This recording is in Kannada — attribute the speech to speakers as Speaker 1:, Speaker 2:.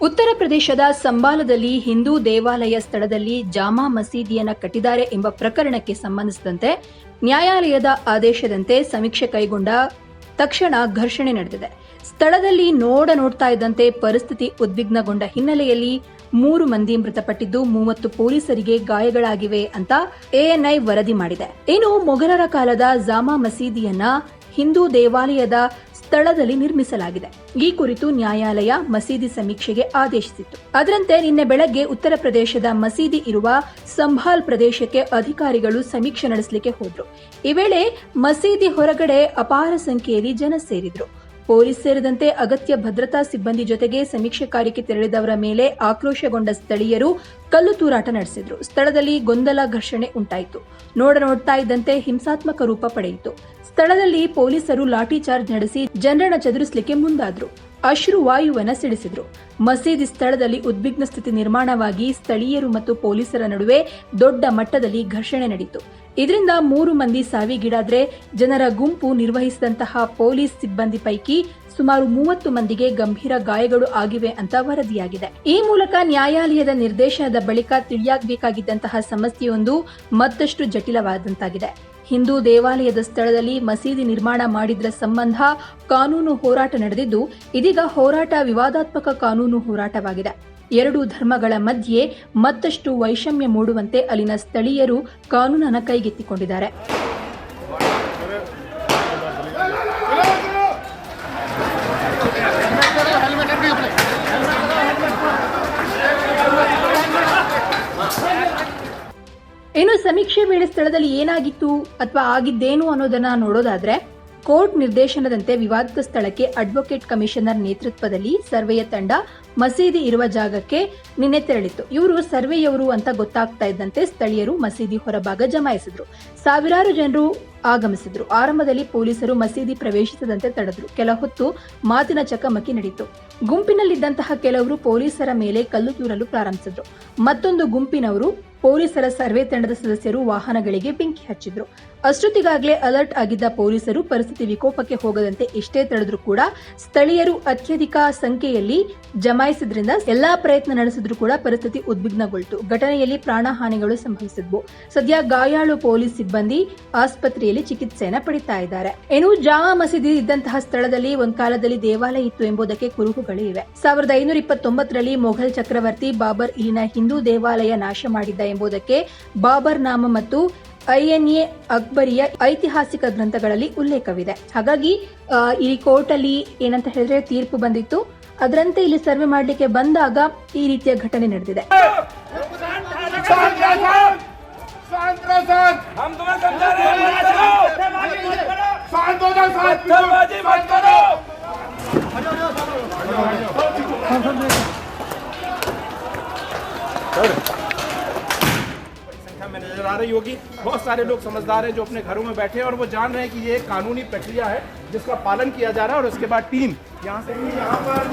Speaker 1: ಉತ್ತರ ಪ್ರದೇಶದ ಸಂಬಾಲದಲ್ಲಿ ಹಿಂದೂ ದೇವಾಲಯ ಸ್ಥಳದಲ್ಲಿ ಜಾಮಾ ಮಸೀದಿಯನ್ನು ಕಟ್ಟಿದ್ದಾರೆ ಎಂಬ ಪ್ರಕರಣಕ್ಕೆ ಸಂಬಂಧಿಸಿದಂತೆ ನ್ಯಾಯಾಲಯದ ಆದೇಶದಂತೆ ಸಮೀಕ್ಷೆ ಕೈಗೊಂಡ ತಕ್ಷಣ ಘರ್ಷಣೆ ನಡೆದಿದೆ. ಸ್ಥಳದಲ್ಲಿ ನೋಡ ನೋಡ್ತಾ ಇದ್ದಂತೆ ಪರಿಸ್ಥಿತಿ ಉದ್ವಿಗ್ನಗೊಂಡ ಹಿನ್ನೆಲೆಯಲ್ಲಿ ಮೂರು ಮಂದಿ ಮೃತಪಟ್ಟಿದ್ದು ಮೂವತ್ತು ಪೊಲೀಸರಿಗೆ ಗಾಯಗಳಾಗಿವೆ ಅಂತ ಎಎನ್ಐ ವರದಿ ಮಾಡಿದೆ. ಇನ್ನು ಮೊಘಲರ ಕಾಲದ ಜಾಮಾ ಮಸೀದಿಯನ್ನ ಹಿಂದೂ ದೇವಾಲಯದ ಸ್ಥಳದಲ್ಲಿ ನಿರ್ಮಿಸಲಾಗಿದೆ. ಈ ಕುರಿತು ನ್ಯಾಯಾಲಯ ಮಸೀದಿ ಸಮೀಕ್ಷೆಗೆ ಆದೇಶಿಸಿತ್ತು. ಅದರಂತೆ ನಿನ್ನೆ ಬೆಳಗ್ಗೆ ಉತ್ತರ ಪ್ರದೇಶದ ಮಸೀದಿ ಇರುವ ಸಂಭಾಲ್ ಪ್ರದೇಶಕ್ಕೆ ಅಧಿಕಾರಿಗಳು ಸಮೀಕ್ಷೆ ನಡೆಸಲಿಕ್ಕೆ ಹೋದ್ರು. ಈ ವೇಳೆ ಮಸೀದಿ ಹೊರಗಡೆ ಅಪಾರ ಸಂಖ್ಯೆಯಲ್ಲಿ ಜನ ಸೇರಿದ್ರು. ಪೊಲೀಸ್ ಸೇರಿದಂತೆ ಅಗತ್ಯ ಭದ್ರತಾ ಸಿಬ್ಬಂದಿ ಜೊತೆಗೆ ಸಮೀಕ್ಷೆ ಕಾರ್ಯಕ್ಕೆ ತೆರಳಿದವರ ಮೇಲೆ ಆಕ್ರೋಶಗೊಂಡ ಸ್ಥಳೀಯರು ಕಲ್ಲು ತೂರಾಟ ನಡೆಸಿದ್ರು. ಸ್ಥಳದಲ್ಲಿ ಗೊಂದಲ ಘರ್ಷಣೆ ಉಂಟಾಯಿತು. ನೋಡ ನೋಡ್ತಾ ಇದ್ದಂತೆ ಹಿಂಸಾತ್ಮಕ ರೂಪ ಪಡೆಯಿತು. ಸ್ಥಳದಲ್ಲಿ ಪೊಲೀಸರು ಲಾಠಿ ಚಾರ್ಜ್ ನಡೆಸಿ ಜನರನ್ನ ಚದುರಿಸಲಿಕ್ಕೆ ಮುಂದಾದ್ರು. ಅಶ್ರು ವಾಯುವನ ಸಿಡಿಸಿದ್ರು. ಮಸೀದಿ ಸ್ಥಳದಲ್ಲಿ ಉದ್ವಿಗ್ನ ಸ್ಥಿತಿ ನಿರ್ಮಾಣವಾಗಿ ಸ್ಥಳೀಯರು ಮತ್ತು ಪೊಲೀಸರ ನಡುವೆ ದೊಡ್ಡ ಮಟ್ಟದಲ್ಲಿ ಘರ್ಷಣೆ ನಡೆಯಿತು ಇದರಿಂದ ಮೂರು ಮಂದಿ ಸಾವಿಗೀಡಾದ್ರೆ ಜನರ ಗುಂಪು ನಿರ್ವಹಿಸಿದಂತಹ ಪೊಲೀಸ್ ಸಿಬ್ಬಂದಿ ಪೈಕಿ ಸುಮಾರು ಮೂವತ್ತು ಮಂದಿಗೆ ಗಂಭೀರ ಗಾಯಗಳು ಆಗಿವೆ ಅಂತ ವರದಿಯಾಗಿದೆ. ಈ ಮೂಲಕ ನ್ಯಾಯಾಲಯದ ನಿರ್ದೇಶನದ ಬಳಿಕ ತಿಳಿಯಾಗಬೇಕಾಗಿದ್ದಂತಹ ಸಮಸ್ಯೆಯೊಂದು ಮತ್ತಷ್ಟು ಜಟಿಲವಾದಂತಾಗಿದೆ. ಹಿಂದೂ ದೇವಾಲಯದ ಸ್ಥಳದಲ್ಲಿ ಮಸೀದಿ ನಿರ್ಮಾಣ ಮಾಡಿದ್ರ ಸಂಬಂಧ ಕಾನೂನು ಹೋರಾಟ ನಡೆದಿದ್ದು, ಇದೀಗ ಹೋರಾಟ ವಿವಾದಾತ್ಮಕ ಕಾನೂನು ಹೋರಾಟವಾಗಿದೆ. ಎರಡು ಧರ್ಮಗಳ ಮಧ್ಯೆ ಮತ್ತಷ್ಟು ವೈಷಮ್ಯ ಮೂಡುವಂತೆ ಅಲ್ಲಿನ ಸ್ಥಳೀಯರು ಕಾನೂನನ್ನು ಕೈಗೆತ್ತಿಕೊಂಡಿದ್ದಾರೆ. ಇನ್ನು ಸಮೀಕ್ಷೆ ವೇಳೆ ಸ್ಥಳದಲ್ಲಿ ಏನಾಗಿತ್ತು ಅಥವಾ ಆಗಿದ್ದೇನು ಅನ್ನೋದನ್ನ ನೋಡೋದಾದ್ರೆ ಕೋರ್ಟ್ ನಿರ್ದೇಶನದಂತೆ ವಿವಾದಿತ ಸ್ಥಳಕ್ಕೆ ಅಡ್ವೊಕೇಟ್ ಕಮಿಷನರ್ ನೇತೃತ್ವದಲ್ಲಿ ಸರ್ವೆಯ ತಂಡ ಮಸೀದಿ ಇರುವ ಜಾಗಕ್ಕೆ ನಿನ್ನೆ ತೆರಳಿತ್ತು. ಇವರು ಸರ್ವೆಯವರು ಅಂತ ಗೊತ್ತಾಗ್ತಾ ಇದ್ದಂತೆ ಸ್ಥಳೀಯರು ಮಸೀದಿ ಹೊರಭಾಗ ಜಮಾಯಿಸಿದ್ರು. ಸಾವಿರಾರು ಜನರು ಆಗಮಿಸಿದ್ರು. ಆರಂಭದಲ್ಲಿ ಪೊಲೀಸರು ಮಸೀದಿ ಪ್ರವೇಶಿಸದಂತೆ ತಡೆದ್ರು. ಕೆಲ ಹೊತ್ತು ಮಾತಿನ ಚಕಮಕಿ ನಡೆಯಿತು ಗುಂಪಿನಲ್ಲಿದ್ದಂತಹ ಕೆಲವರು ಪೊಲೀಸರ ಮೇಲೆ ಕಲ್ಲು ತೂರಲು ಪ್ರಾರಂಭಿಸಿದ್ರು. ಮತ್ತೊಂದು ಗುಂಪಿನವರು ಪೊಲೀಸರ ಸರ್ವೆ ತಂಡದ ಸದಸ್ಯರು ವಾಹನಗಳಿಗೆ ಬೆಂಕಿ ಹಚ್ಚಿದ್ರು. ಅಷ್ಟೊತ್ತಿಗಾಗಲೇ ಅಲರ್ಟ್ ಆಗಿದ್ದ ಪೊಲೀಸರು ಪರಿಸ್ಥಿತಿ ವಿಕೋಪಕ್ಕೆ ಹೋಗದಂತೆ ಎಷ್ಟೇ ತಡೆದ್ರೂ ಕೂಡ ಸ್ಥಳೀಯರು ಅತ್ಯಧಿಕ ಸಂಖ್ಯೆಯಲ್ಲಿ ಜಮಾಯಿಸಿದ್ರಿಂದ ಎಲ್ಲಾ ಪ್ರಯತ್ನ ನಡೆಸಿದ್ರು ಕೂಡ ಪರಿಸ್ಥಿತಿ ಉದ್ವಿಗ್ನಗೊಳ್ತು. ಘಟನೆಯಲ್ಲಿ ಪ್ರಾಣಹಾನಿಗಳು ಸಂಭವಿಸಿದ್ವು. ಸದ್ಯ ಗಾಯಾಳು ಪೊಲೀಸ್ ಸಿಬ್ಬಂದಿ ಆಸ್ಪತ್ರೆಯಲ್ಲಿ ಚಿಕಿತ್ಸೆಯನ್ನ ಪಡಿತಾ ಇದ್ದಾರೆ. ಇನ್ನು ಜಾಮಾ ಮಸೀದಿ ಇದ್ದಂತಹ ಸ್ಥಳದಲ್ಲಿ ಒಂದ್ ಕಾಲದಲ್ಲಿ ದೇವಾಲಯ ಇತ್ತು ಎಂಬುದಕ್ಕೆ ಕುರುಹುಗಳು ಇವೆ. ಸಾವಿರದ ಐನೂರ ಇಪ್ಪತ್ತೊಂಬತ್ತರಲ್ಲಿ ಮೊಘಲ್ ಚಕ್ರವರ್ತಿ ಬಾಬರ್ ಇಲ್ಲಿನ ಹಿಂದೂ ದೇವಾಲಯ ನಾಶ ಮಾಡಿದ್ದ ಎಂಬುದಕ್ಕೆ ಬಾಬರ್ ನಾಮ ಮತ್ತು ಐಎನ್ಎ ಅಕ್ಬರಿಯ ಐತಿಹಾಸಿಕ ಗ್ರಂಥಗಳಲ್ಲಿ ಉಲ್ಲೇಖವಿದೆ. ಹಾಗಾಗಿ ಈ ಕೋರ್ಟ್ ಅಲ್ಲಿ ಏನಂತ ಹೇಳಿದ್ರೆ ತೀರ್ಪು ಬಂದಿತ್ತು. ಅದರಂತೆ ಇಲ್ಲಿ ಸರ್ವೆ ಮಾಡಲಿಕ್ಕೆ ಬಂದಾಗ ಈ ರೀತಿಯ ಘಟನೆ ನಡೆದಿದೆ.
Speaker 2: आ रही होगी। बहुत सारे लोग समझदार हैं जो अपने घरों में बैठे हैं और वो जान रहे हैं कि ये एक कानूनी प्रक्रिया है जिसका पालन किया जा रहा है और उसके बाद टीम यहाँ से यहाँ पर